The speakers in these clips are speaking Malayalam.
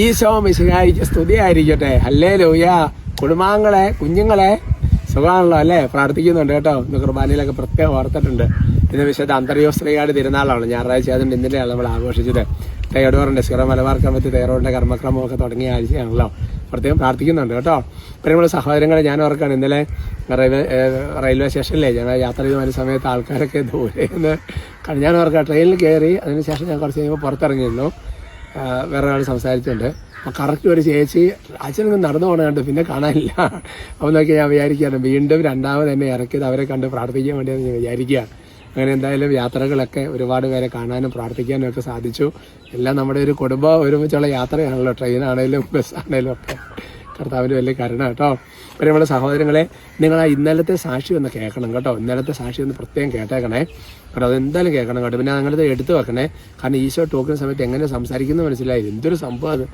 ഈശോ മിശിഹായിക്ക് സ്തുതിയായിരിക്കട്ടെ. അല്ലേ ലോയ കുടുംബാംഗങ്ങളെ കുഞ്ഞുങ്ങളെ സുഖമാണല്ലോ അല്ലേ? പ്രാർത്ഥിക്കുന്നുണ്ട് കേട്ടോ. ഇന്ന് കുർബാനയിലൊക്കെ പ്രത്യേകം ഓർത്തിട്ടുണ്ട്. ഇന്ന് വിശുദ്ധ അന്തർയോസ്ത്രീകാട് തിരുനാളാണ്. ഞായറാഴ്ച അതുകൊണ്ട് ഇന്നലെയാണ് നമ്മൾ ആഘോഷിച്ചത്. തേടോറിന്റെ സിറ മലബാർ കമ്മിറ്റി തേറോറിന്റെ കർമ്മക്രമമൊക്കെ തുടങ്ങിയ ആഴ്ചയാണല്ലോ. പ്രത്യേകം പ്രാർത്ഥിക്കുന്നുണ്ട് കേട്ടോ. പ്രിയമുള്ള സഹോദരങ്ങളെ ഞാൻ ഓർക്കാണ് ഇന്നലെ റെയിൽവേ റെയിൽവേ സ്റ്റേഷനിലെ ഞങ്ങൾ യാത്ര ചെയ്ത് വരുന്ന സമയത്ത് ആൾക്കാരൊക്കെ ദൂരെ നിന്ന് ഞാൻ ഓർക്കാം ട്രെയിനിൽ കയറി അതിനുശേഷം ഞാൻ കുറച്ച് കഴിയുമ്പോൾ പുറത്തിറങ്ങിയിരുന്നു. വേറെ ആൾ സംസാരിച്ചുണ്ട് അപ്പം കറക്റ്റ് ഒരു ചേച്ചി അച്ഛനൊന്ന് നടന്നു പോകണുണ്ട് പിന്നെ കാണാനില്ല. അപ്പം നോക്കി ഞാൻ വിചാരിക്കുകയാണ് വീണ്ടും രണ്ടാമത് എന്നെ ഇറക്കിയത് അവരെ കണ്ട് പ്രാർത്ഥിക്കാൻ വേണ്ടിയാണ് ഞാൻ വിചാരിക്കുകയാണ്. അങ്ങനെ എന്തായാലും യാത്രകളൊക്കെ ഒരുപാട് പേരെ കാണാനും പ്രാർത്ഥിക്കാനും ഒക്കെ സാധിച്ചു. എല്ലാം നമ്മുടെ ഒരു കുടുംബം ഒരുമിച്ചുള്ള യാത്രയാണല്ലോ ട്രെയിനാണേലും ബസ്സാണേലും ഒക്കെ. കർത്താവിന്റെ വലിയ കരുണ കേട്ടോ. പിന്നെ നമ്മുടെ സഹോദരങ്ങളെ നിങ്ങൾ ആ ഇന്നലത്തെ സാക്ഷി ഒന്ന് കേൾക്കണം കേട്ടോ. ഇന്നലത്തെ സാക്ഷി ഒന്ന് പ്രത്യേകം കേട്ടേക്കണേ. കേട്ടോ അതെന്തായാലും കേൾക്കണം കേട്ടോ. പിന്നെ നിങ്ങളിത് എടുത്തു വെക്കണേ. കാരണം ഈശോ ടോക്കുന്ന സമയത്ത് എങ്ങനെ സംസാരിക്കുന്നത് മനസ്സിലായി എന്തൊരു സംഭവം അത്.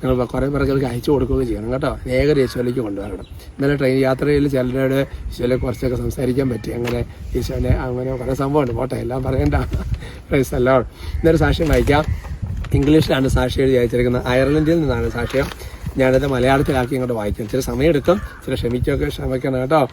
നിങ്ങൾ കുറേ പേർക്ക് അയച്ചു കൊടുക്കുകയും ചെയ്യണം കേട്ടോ. ഏകര ഈശോയിലേക്ക് കൊണ്ടുവരണം. ഇന്നലെ ട്രെയിൻ യാത്രയിൽ ചിലരോട് ഈശോയിലെ കുറച്ചൊക്കെ സംസാരിക്കാൻ പറ്റി. അങ്ങനെ ഈശോനെ അങ്ങനെ കുറേ സംഭവമുണ്ട്. പോട്ടെ എല്ലാം പറയണ്ട. പ്രൈസ് അല്ലോ ഇന്നൊരു സാക്ഷ്യം വായിക്കാം. ഇംഗ്ലീഷിലാണ് സാക്ഷി എഴുതി അയച്ചിരിക്കുന്നത്. അയർലൻഡിൽ നിന്നാണ് സാക്ഷ്യം. ഞാനത് മലയാളത്തിലാക്കി ഇങ്ങോട്ട് വായിക്കും. ചില സമയമെടുക്കും. ചില ക്ഷമിക്കൊക്കെ ക്ഷമിക്കണം കേട്ടോ.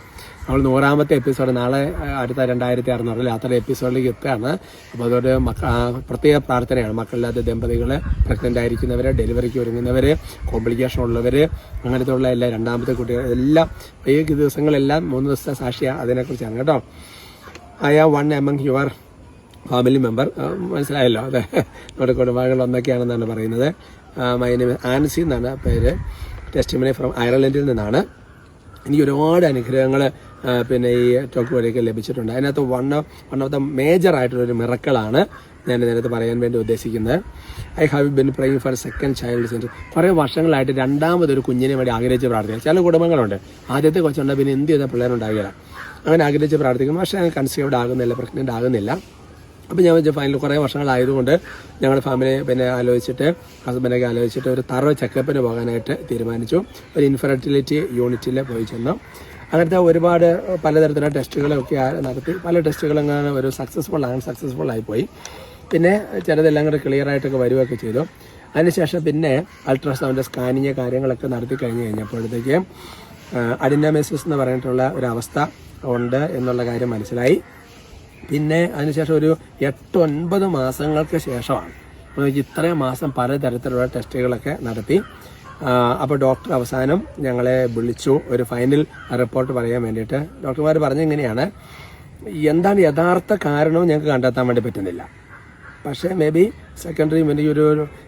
നമ്മൾ നൂറാമത്തെ എപ്പിസോഡ് നാളെ അടുത്ത രണ്ടായിരത്തി അറുന്നൂറിൽ അത്ര എപ്പിസോഡിലേക്ക് എത്തുകയാണ്. അപ്പോൾ അതോട് മക്ക പ്രത്യേക പ്രാർത്ഥനയാണ്. മക്കളില്ലാത്ത ദമ്പതികൾ പ്രഗ്നന്റ് ആയിരിക്കുന്നവർ ഡെലിവറിക്ക് ഒരുങ്ങുന്നവർ കോംപ്ലിക്കേഷൻ ഉള്ളവർ അങ്ങനത്തെ ഉള്ള എല്ലാ രണ്ടാമത്തെ കുട്ടികൾ എല്ലാം ഈ ദിവസങ്ങളെല്ലാം മൂന്ന് ദിവസത്തെ സാക്ഷിയാണ് അതിനെക്കുറിച്ചാണ് കേട്ടോ. I am one among your family member. മനസ്സിലായല്ലോ? അതെ. നമ്മുടെ കുടുംബാംഗങ്ങൾ ഒന്നൊക്കെയാണെന്നാണ് പറയുന്നത്. മൈ നെയിം ആൻസി എന്നാണ് പേര്. ടെസ്റ്റിമണി ഫ്രം അയർലൻഡിൽ നിന്നാണ്. എനിക്ക് ഒരുപാട് അനുഗ്രഹങ്ങൾ പിന്നെ ഈ ടോക്ക് വഴിയൊക്കെ ലഭിച്ചിട്ടുണ്ട്. അതിനകത്ത് one of one of the major ആയിട്ടുള്ളൊരു മിറക്കളാണ് ഞാൻ ഇതിനകത്ത് പറയാൻ വേണ്ടി ഉദ്ദേശിക്കുന്നത്. I have been pray for second child centre കുറേ വർഷങ്ങളായിട്ട് രണ്ടാമതൊരു കുഞ്ഞിനെ വേണ്ടി ആഗ്രഹിച്ച് പ്രാർത്ഥിക്കുക ചില കുടുംബങ്ങളുണ്ട്. ആദ്യത്തെ കൊച്ചുണ്ട് പിന്നെ എന്ത് ചെയ്താൽ പിള്ളേരുണ്ടാകില്ല അങ്ങനെ ആഗ്രഹിച്ച് പ്രാർത്ഥിക്കും പക്ഷേ കൺസീവ്ഡ് ആകുന്നില്ല പ്രഗ്നന്റ് ആകുന്നില്ല. അപ്പോൾ ഞാൻ വെച്ചാൽ ഫൈനൽ കുറേ വർഷങ്ങളായതുകൊണ്ട് ഞങ്ങളുടെ ഫാമിലി പിന്നെ ആലോചിച്ചിട്ട് ഹസ്ബൻഡൊക്കെ ആലോചിച്ചിട്ട് ഒരു തറ ചെക്കപ്പിന് പോകാനായിട്ട് തീരുമാനിച്ചു. ഒരു ഇൻഫെർട്ടിലിറ്റി യൂണിറ്റിൽ പോയി ചെന്നു. അങ്ങനത്തെ ഒരുപാട് പലതരത്തിലുള്ള ടെസ്റ്റുകളൊക്കെ നടത്തി. പല ടെസ്റ്റുകളും ഒരു സക്സസ്ഫുൾ ആണ് സക്സസ്ഫുൾ ആയിപ്പോയി പിന്നെ ചിലതെല്ലാം കൂടെ ക്ലിയർ ആയിട്ടൊക്കെ വരികയൊക്കെ ചെയ്തു. അതിനുശേഷം പിന്നെ അൾട്രാസൗണ്ട് സ്കാനിങ് കാര്യങ്ങളൊക്കെ നടത്തി കഴിഞ്ഞ് കഴിഞ്ഞപ്പോഴത്തേക്ക് അഡിനാമെസിസ് എന്ന് പറഞ്ഞിട്ടുള്ള ഒരു അവസ്ഥ ഉണ്ട് എന്നുള്ള കാര്യം മനസ്സിലായി. പിന്നെ അതിനുശേഷം ഒരു എട്ട് ഒൻപത് മാസങ്ങൾക്ക് ശേഷമാണ്. ഇത്രയും മാസം പലതരത്തിലുള്ള ടെസ്റ്റുകളൊക്കെ നടത്തി. അപ്പോൾ ഡോക്ടർ അവസാനം ഞങ്ങളെ വിളിച്ചു. ഒരു ഫൈനൽ റിപ്പോർട്ട് പറയാൻ വേണ്ടിയിട്ട് ഡോക്ടർമാർ പറഞ്ഞിങ്ങനെയാണ് എന്താണ് യഥാർത്ഥ കാരണവും ഞങ്ങൾക്ക് കണ്ടെത്താൻ വേണ്ടി പറ്റുന്നില്ല. പക്ഷേ മേ ബി സെക്കൻഡറി മെനിക്ക് ഒരു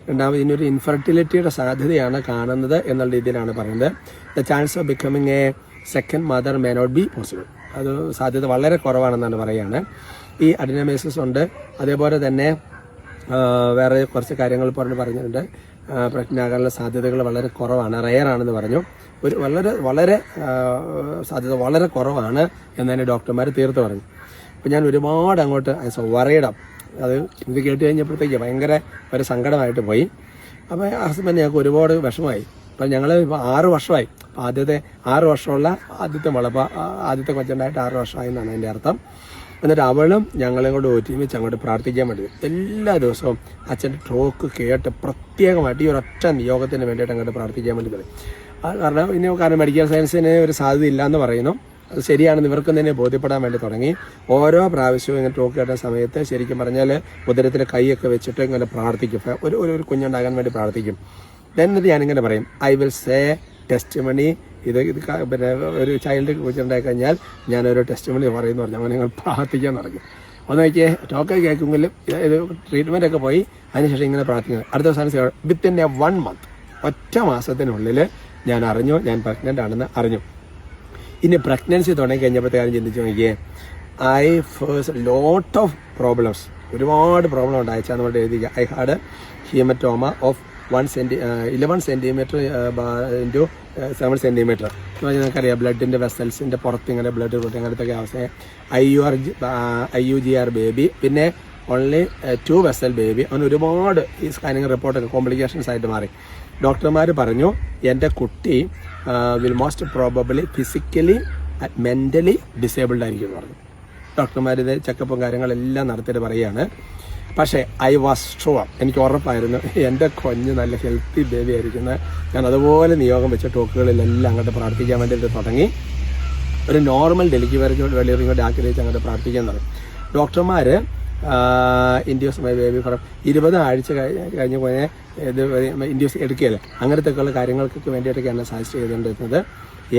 രണ്ടാമത് ഇതിനൊരു ഇൻഫെർട്ടിലിറ്റിയുടെ സാധ്യതയാണ് കാണുന്നത് എന്നുള്ള രീതിയിലാണ് പറയുന്നത്. The chance of becoming a second mother may not be possible. അത് സാധ്യത വളരെ കുറവാണെന്നാണ് പറയുകയാണ് ഈ അഡിനമേസിസ് ഉണ്ട്. അതേപോലെ തന്നെ വേറെ കുറച്ച് കാര്യങ്ങൾ പറഞ്ഞു പറഞ്ഞിട്ടുണ്ട്. പ്രഗ്നന്റ് ആകാനുള്ള സാധ്യതകൾ വളരെ കുറവാണ്. റെയർ ആണെന്ന് പറഞ്ഞു. ഒരു വളരെ വളരെ സാധ്യത വളരെ കുറവാണ് എന്ന് തന്നെ ഡോക്ടർമാർ തീർത്ത് പറഞ്ഞു. അപ്പോൾ ഞാൻ ഒരുപാട് അങ്ങോട്ട് വറയിടാം അത് ഇത് കേട്ട് കഴിഞ്ഞപ്പോഴത്തേക്ക് ഭയങ്കര ഒരു സങ്കടമായിട്ട് പോയി. അപ്പോൾ ഹസ്ബൻഡ് ഞങ്ങൾക്ക് ഒരുപാട് വിഷമമായി. അപ്പം ഞങ്ങൾ ആറ് വർഷമായി. ആദ്യത്തെ ആറ് വർഷമുള്ള ആദ്യത്തെ മുള അപ്പോൾ ആദ്യത്തെ കൊച്ചുണ്ടായിട്ട് ആറ് വർഷമായി എന്നാണ് എന്റെ അർത്ഥം. എന്നിട്ട് അവളും ഞങ്ങളെയും കൂടെ ഒരുമിച്ച് അങ്ങോട്ട് പ്രാർത്ഥിക്കാൻ വേണ്ടി. എല്ലാ ദിവസവും അച്ഛന്റെ ടോക്ക് കേട്ട് പ്രത്യേകമായിട്ട് ഈ ഒരൊറ്റ നിയോഗത്തിന് വേണ്ടിയിട്ട് അങ്ങോട്ട് പ്രാർത്ഥിക്കാൻ വേണ്ടി പറയും കാരണം ഇനി കാരണം മെഡിക്കൽ സയൻസിന് ഒരു സാധ്യത ഇല്ല എന്ന് പറയുന്നു. അത് ശരിയാണെന്ന് ഇവർക്കും തന്നെ ബോധ്യപ്പെടാൻ വേണ്ടി തുടങ്ങി. ഓരോ പ്രാവശ്യവും ഇങ്ങനെ ടോക്ക് കേട്ട സമയത്ത് ശരിക്കും പറഞ്ഞാൽ ഉദരത്തിൽ കൈയൊക്കെ വെച്ചിട്ട് ഇങ്ങനെ പ്രാർത്ഥിക്കും. ഒരു ഒരു കുഞ്ഞുണ്ടാകാൻ വേണ്ടി പ്രാർത്ഥിക്കും. എന്നിട്ട് ഞാനിങ്ങനെ പറയും I will say testimony ഇത് ഇത് പിന്നെ ഒരു ചൈൽഡ് കുറിച്ചുണ്ടായി കഴിഞ്ഞാൽ ഞാനൊരു ടെസ്റ്റ് മണി പറയുന്നു പറഞ്ഞു. അങ്ങനെ ഞങ്ങൾ പ്രാർത്ഥിക്കാൻ തുടങ്ങി. ഒന്ന് നോക്കിയേ ടോക്കൺ കേൾക്കുമെങ്കിലും ഇത് ട്രീറ്റ്മെന്റ് ഒക്കെ പോയി. അതിനുശേഷം ഇങ്ങനെ പ്രാർത്ഥിക്കുന്നത് അടുത്ത ദിവസം വിത്തിൻ എ വൺ മന്ത് ഒറ്റ മാസത്തിനുള്ളിൽ ഞാൻ അറിഞ്ഞു ഞാൻ പ്രഗ്നന്റ് ആണെന്ന് അറിഞ്ഞു. ഇനി പ്രഗ്നൻസി തുടങ്ങി കഴിഞ്ഞപ്പോഴത്തെ കാര്യം ചിന്തിച്ച് നോക്കിയേ ഐ ഫേഴ്സ് ലോട്ട് ഓഫ് പ്രോബ്ലംസ് ഒരുപാട് പ്രോബ്ലം ഉണ്ട് അയച്ചാൽ നമ്മൾ എഴുതിക്കുക I had haematoma of one centi eleven centimetre into seven centimetre എന്ന് പറഞ്ഞാൽ നമുക്കറിയാം ബ്ലഡിന്റെ വെസൽസിന്റെ പുറത്ത് ഇങ്ങനെ ബ്ലഡ് കൂട്ടി അങ്ങനത്തെ അവസ്ഥ I U R I U G R baby പിന്നെ ഓൺലി ടു വെസൽ ബേബി അങ്ങനെ ഒരുപാട് ഈ സ്കാനിങ് റിപ്പോർട്ടൊക്കെ കോംപ്ലിക്കേഷൻസ് ആയിട്ട് മാറി. ഡോക്ടർമാർ പറഞ്ഞു എന്റെ കുട്ടി will most probably physically mentally disabled ആയിരിക്കും എന്ന് പറഞ്ഞു. ഡോക്ടർമാർ ഇത് ചെക്കപ്പും കാര്യങ്ങളെല്ലാം നടത്തിയിട്ട് പറയുകയാണ് പക്ഷേ ഐ വാസ് ഷുവർ എനിക്ക് ഉറപ്പായിരുന്നു എന്റെ കൊഞ്ഞ് നല്ല ഹെൽത്തി ബേബി ആയിരിക്കുന്നത് ഞാൻ അതുപോലെ നിയോഗം വെച്ച ടോക്കുകളിലെല്ലാം അങ്ങോട്ട് പ്രാർത്ഥിക്കാൻ വേണ്ടിയിട്ട് തുടങ്ങി. ഒരു നോർമൽ ഡെലിവറി ഡെലിവറി കൂടെ ആഗ്രഹിച്ച് അങ്ങോട്ട് പ്രാർത്ഥിക്കാൻ തുടങ്ങി. ഡോക്ടർമാർ ഇൻഡ്യൂസ് മൈ ബേബി ഫോർ ഇരുപത് ആഴ്ച കഴിഞ്ഞ് പോയ ഇത് ഇൻഡ്യൂസ് എടുക്കുകയല്ലേ? അങ്ങനത്തെയൊക്കെയുള്ള കാര്യങ്ങൾക്കൊക്കെ വേണ്ടിയിട്ടൊക്കെയാണ് സജസ്റ്റ് ചെയ്തുകൊണ്ടിരുന്നത്.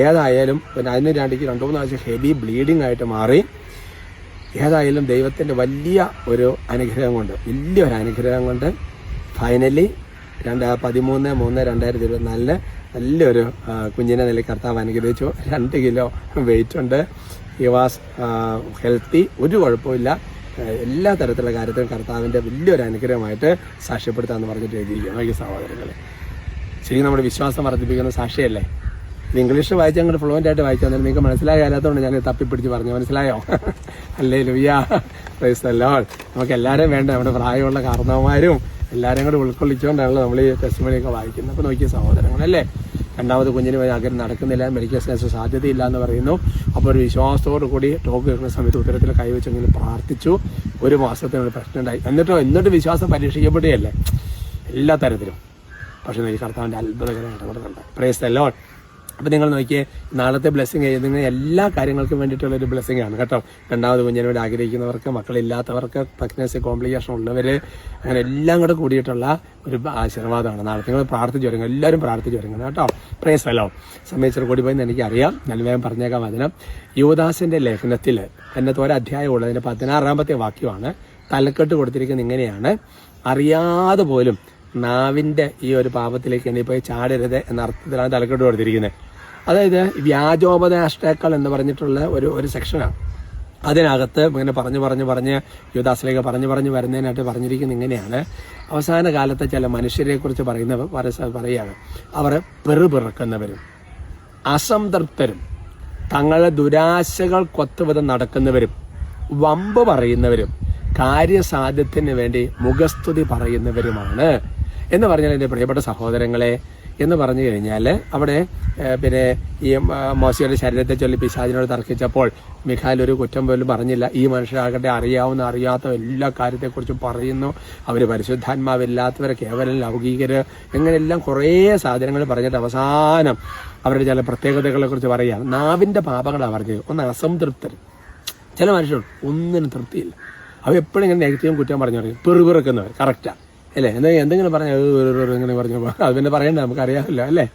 ഏതായാലും പിന്നെ അതിന് രണ്ടിക്ക് രണ്ടു മൂന്ന് ആഴ്ച ഹെവി ബ്ലീഡിംഗ് ആയിട്ട് മാറി. ഏതായാലും ദൈവത്തിന്റെ വലിയ ഒരു അനുഗ്രഹം കൊണ്ട് വലിയൊരു അനുഗ്രഹം കൊണ്ട് ഫൈനലി രണ്ട് പതിമൂന്ന് മൂന്ന് രണ്ടായിരത്തി ഇരുപത്തിനാലിന് നല്ലൊരു കുഞ്ഞിനെ നില കർത്താവ് അനുഗ്രഹിച്ചു. രണ്ട് കിലോ വെയിറ്റ് ഉണ്ട്. ഈ വാസ് ഹെൽത്തി ഒരു കുഴപ്പമില്ല എല്ലാ തരത്തിലുള്ള കാര്യത്തിലും കർത്താവിന്റെ വലിയൊരു അനുഗ്രഹമായിട്ട് സാക്ഷ്യപ്പെടുത്താമെന്ന് പറഞ്ഞിട്ട് എഴുതിയിരിക്കുന്നു. ഈ സഹോദരങ്ങളെ. ശരിക്കും നമ്മുടെ വിശ്വാസം വർദ്ധിപ്പിക്കുന്ന സാക്ഷിയല്ലേ? ഇംഗ്ലീഷ് വായിച്ച് അങ്ങോട്ട് ഫ്ലുവന്റ് ആയിട്ട് വായിച്ചു തന്നെ നിങ്ങൾക്ക് മനസ്സിലാകാത്തതുകൊണ്ട് ഞാൻ തപ്പിപ്പിടിച്ച് പറഞ്ഞു. മനസ്സിലായോ? അല്ലേ ലുയാ പ്രൈസ് അല്ലോ നമുക്ക് എല്ലാവരും വേണ്ട. നമ്മുടെ പ്രായമുള്ള കാരണവന്മാരും എല്ലാവരും കൂടെ ഉൾക്കൊള്ളിച്ചുകൊണ്ടാണല്ലോ നമ്മൾ ഈ ടെസ്റ്റിമണിയൊക്കെ വായിക്കുന്നത്. അപ്പോൾ നോക്കിയ സഹോദരങ്ങളല്ലേ? രണ്ടാമത് കുഞ്ഞിന് അകരം നടക്കുന്നില്ല. മെഡിക്കൽ സയൻസ് സാധ്യതയില്ല എന്ന് പറയുന്നു. അപ്പോൾ ഒരു വിശ്വാസത്തോടു കൂടി ടോക്ക് കേൾക്കുന്ന സമയത്ത് ഉത്തരത്തിൽ കൈവച്ചെങ്കിലും പ്രാർത്ഥിച്ചു. ഒരു മാസത്തിനൊരു പ്രശ്നം ഉണ്ടായി എന്നിട്ടോ എന്നിട്ട് വിശ്വാസം പരീക്ഷിക്കപ്പെടുകയല്ലേ? എല്ലാ തരത്തിലും. പക്ഷേ എനിക്ക് കർത്താവിന്റെ അത്ഭുതകരം ഇടപെടുന്നുണ്ട് പ്രേസ് ലോഡ് അപ്പം നിങ്ങൾ നോക്കിയേ നാളത്തെ ബ്ലെസ്സിങ് ചെയ്യുന്ന എല്ലാ കാര്യങ്ങൾക്കും വേണ്ടിയിട്ടുള്ള ഒരു ബ്ലെസ്സിങ് ആണ് കേട്ടോ. രണ്ടാമത് കുഞ്ഞിനെ വേണ്ടി ആഗ്രഹിക്കുന്നവർക്ക് മക്കളില്ലാത്തവർക്ക് പ്രഗ്നൻസി കോംപ്ലിക്കേഷൻ ഉള്ളവർ അങ്ങനെ എല്ലാം കൂടെ കൂടിയിട്ടുള്ള ഒരു ആശീർവാദമാണ്. നാളെ നിങ്ങൾ പ്രാർത്ഥിച്ചു വരുന്നത് എല്ലാവരും പ്രാർത്ഥിച്ചു വരുന്നത് കേട്ടോ. പ്രേസ് ഹലോ സമയത്ത് കൂടി പോയി എനിക്കറിയാം. വേഗം പറഞ്ഞേക്കാം വചനം. യുവദാസിന്റെ ലേഖനത്തിൽ എന്നത്തെ ഒരു അധ്യായം ഉള്ളതിന്റെ പതിനാറാമത്തെ വാക്യമാണ് തലക്കെട്ട് കൊടുത്തിരിക്കുന്നത് ഇങ്ങനെയാണ്. അറിയാതെ പോലും നാവിന്റെ ഈ ഒരു പാപത്തിലേക്ക് പോയി ചാടരുത് എന്ന അർത്ഥത്തിലാണ് തലക്കെട്ട് കൊടുത്തിരിക്കുന്നത്. അതായത് വ്യാജോപദേഷ്ടാക്കൾ എന്ന് പറഞ്ഞിട്ടുള്ള ഒരു ഒരു സെക്ഷനാണ് അതിനകത്ത് ഇങ്ങനെ പറഞ്ഞു പറഞ്ഞു പറഞ്ഞ് യുവദാസിലേക്ക് പറഞ്ഞു പറഞ്ഞു വരുന്നതിനായിട്ട് പറഞ്ഞിരിക്കുന്നത് ഇങ്ങനെയാണ്. അവസാന കാലത്തെ ചില മനുഷ്യരെക്കുറിച്ച് പറയുന്ന പറയുകയാണ്. അവർ പെറുപിറക്കുന്നവരും അസംതൃപ്തരും തങ്ങളുടെ ദുരാശകൾ കൊത്തുവിധം നടക്കുന്നവരും വമ്പ് പറയുന്നവരും കാര്യസാധ്യത്തിന് വേണ്ടി മുഖസ്തുതി പറയുന്നവരുമാണ്. എന്ന് പറഞ്ഞാൽ എന്റെ പ്രിയപ്പെട്ട സഹോദരങ്ങളെ എന്ന് പറഞ്ഞു കഴിഞ്ഞാൽ അവിടെ പിന്നെ ഈ മോശയുടെ ശരീരത്തെ ചൊല്ലി പിശാചിനോട് തർക്കിച്ചപ്പോൾ മിഖാൽ ഒരു കുറ്റം പോലും പറഞ്ഞില്ല. ഈ മനുഷ്യരാകട്ടെ അറിയാവുന്ന അറിയാത്ത എല്ലാ കാര്യത്തെക്കുറിച്ചും പറയുന്നു. അവർ പരിശുദ്ധാത്മാവില്ലാത്തവർ കേവലം ലൗകികർ എങ്ങനെയെല്ലാം കുറേ സാധനങ്ങൾ പറഞ്ഞിട്ട് അവസാനം അവരുടെ ചില പ്രത്യേകതകളെ കുറിച്ച് പറയുകയാണ് നാവിന്റെ പാപങ്ങളാണ് പറഞ്ഞത്. ഒന്ന് അസംതൃപ്തർ. ചില മനുഷ്യരുണ്ട് ഒന്നിനും തൃപ്തിയില്ല. അവ എപ്പോഴും ഇങ്ങനെ നെഗറ്റീവും കുറ്റം പറഞ്ഞു പറയും. പെറുപിറക്കുന്നവർ. കറക്റ്റാ. അല്ലേ? എന്താ എന്തെങ്കിലും പറഞ്ഞാൽ ഇങ്ങനെ പറഞ്ഞു അത് പിന്നെ പറയണ്ട നമുക്കറിയാമല്ലോ അല്ലേ?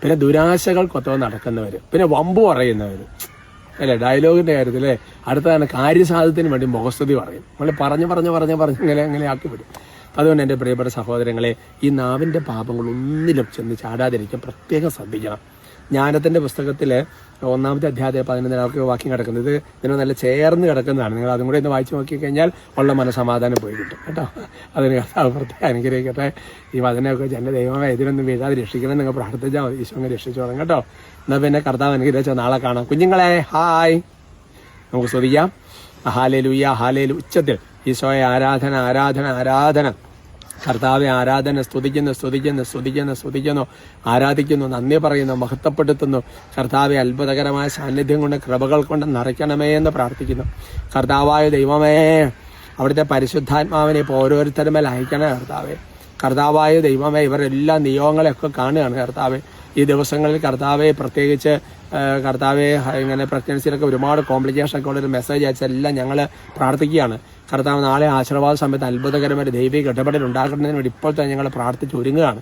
പിന്നെ ദുരാശകൾ കൊത്തവ നടക്കുന്നവർ പിന്നെ വമ്പ് പറയുന്നവർ അല്ലേ? ഡയലോഗിന്റെ കാര്യത്തിൽ അടുത്താണ് കാര്യസാധ്യത്തിന് വേണ്ടി മുഖസ്തുതി പറയും. നമ്മൾ പറഞ്ഞു പറഞ്ഞു പറഞ്ഞു പറഞ്ഞു ഇങ്ങനെ അങ്ങനെ ആക്കി വിടും. അതുകൊണ്ട് എന്റെ പ്രിയപ്പെട്ട സഹോദരങ്ങളെ ഈ നാവിന്റെ പാപങ്ങൾ ഒന്നിലും ചെന്ന് ചാടാതിരിക്കാൻ പ്രത്യേകം ശ്രദ്ധിക്കണം. ജ്ഞാനത്തിന്റെ പുസ്തകത്തിൽ ഒന്നാമത്തെ അധ്യായം പതിനൊന്നിനൊക്കെ വാക്യം കിടക്കുന്നത്. ഇത് ഇതിന് നല്ല ചേർന്ന് കിടക്കുന്നതാണ്. നിങ്ങൾ അതും കൂടി ഒന്ന് വായിച്ചു നോക്കി കഴിഞ്ഞാൽ ഉള്ള മനസമാധാനം പോയി കിട്ടും. കേട്ടോ? അതിന് കർത്താവ് പ്രത്യേകം അനുഗ്രഹിക്കട്ടെ. ഈ വചനമൊക്കെ ജന ദൈവമായ ദൈവമേ ഇതിനൊന്നും വീഴാതെ രക്ഷിക്കണം നിങ്ങൾ പ്രാർത്ഥിച്ചാൽ മതി. ഈശോ അങ്ങ് രക്ഷിച്ചോളാം കേട്ടോ? എന്നാൽ പിന്നെ കർത്താവ് അനുഗ്രഹിച്ച നാളെ കാണാം. കുഞ്ഞുങ്ങളെ ഹായ്. നമുക്ക് ശ്രദ്ധിക്കാം ഹാലേലു ഹാലേലു. ഹാലേ ഉച്ചത്തിൽ ഈശോയെ ആരാധന ആരാധന ആരാധന. കർത്താവെ ആരാധന സ്തുതിക്കുന്നു സ്തുതിക്കുന്നു സ്തുതിക്കുന്നു സ്തുതിക്കുന്നു. ആരാധിക്കുന്നു നന്ദി പറയുന്നു മഹത്വപ്പെടുത്തുന്നു. കർത്താവെ അത്ഭുതകരമായ സാന്നിധ്യം കൊണ്ട് കൃപകൾ കൊണ്ട് നിറയ്ക്കണമേ എന്ന് പ്രാർത്ഥിക്കുന്നു. കർത്താവായ ദൈവമേ അവിടുത്തെ പരിശുദ്ധാത്മാവിനെ ഇപ്പോൾ ഓരോരുത്തരുമേൽ അയക്കണേ കർത്താവെ. കർത്താവായ ദൈവമേ ഇവരെല്ലാ നിയോഗങ്ങളെയൊക്കെ കാണുകയാണ് കർത്താവെ. ഈ ദിവസങ്ങളിൽ കർത്താവെ പ്രത്യേകിച്ച് കർത്താവെ ഇങ്ങനെ പ്രഗ്നൻസിയിലൊക്കെ ഒരുപാട് കോംപ്ലിക്കേഷൻ ഒക്കെ ഉള്ളൊരു മെസ്സേജ് അയച്ചെല്ലാം ഞങ്ങൾ പ്രാർത്ഥിക്കുകയാണ്. കർത്താവ് നാളെ ആശീർവാദ സമയത്ത് അത്ഭുതകരമായ ദൈവിക ഇടപെടൽ ഉണ്ടാക്കുന്നതിന് വേണ്ടി ഇപ്പോൾ തന്നെ ഞങ്ങൾ പ്രാർത്ഥിച്ച് ഒരുങ്ങുകയാണ്.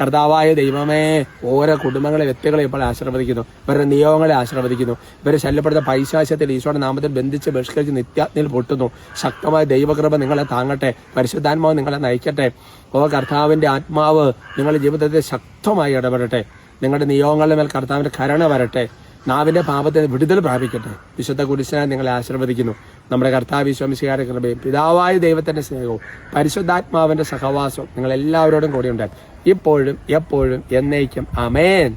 കർത്താവായ ദൈവമേ ഓരോ കുടുംബങ്ങളെ വ്യക്തികളെ ഇപ്പോൾ ആശീർവദിക്കുന്നു. ഇവരുടെ നിയോഗങ്ങളെ ആശീർവദിക്കുന്നു. ഇവരെ ശല്യപ്പെടുന്ന പൈശാശ്യത്തിൽ ഈശോയുടെ നാമത്തിൽ ബന്ധിച്ച് ബഹിഷ്കരിച്ച് നിത്യാജ്ഞയിൽ പൊട്ടുന്നു. ശക്തമായ ദൈവകൃപ നിങ്ങളെ താങ്ങട്ടെ. പരിശുദ്ധാത്മാവ് നിങ്ങളെ നയിക്കട്ടെ. ഓ കർത്താവിന്റെ ആത്മാവ് നിങ്ങളുടെ ജീവിതത്തെ ശക്തമായി ഇടപെടട്ടെ. നിങ്ങളുടെ നിയോഗങ്ങളുടെ മേൽ കർത്താവിന്റെ കരണ വരട്ടെ. നാവിന്റെ പാപത്തെ വിടുതൽ പ്രാപിക്കട്ടെ. വിശുദ്ധ കുരിശനായി നിങ്ങളെ ആശീർവദിക്കുന്നു. നമ്മുടെ കർത്താവ് വിശ്വമിശികാരുടെ കൃപയും പിതാവായ ദൈവത്തിന്റെ സ്നേഹവും പരിശുദ്ധാത്മാവിന്റെ സഹവാസവും നിങ്ങൾ എല്ലാവരോടും കൂടി ഉണ്ടായി ഇപ്പോഴും എപ്പോഴും എന്നേക്കും. അമേൻ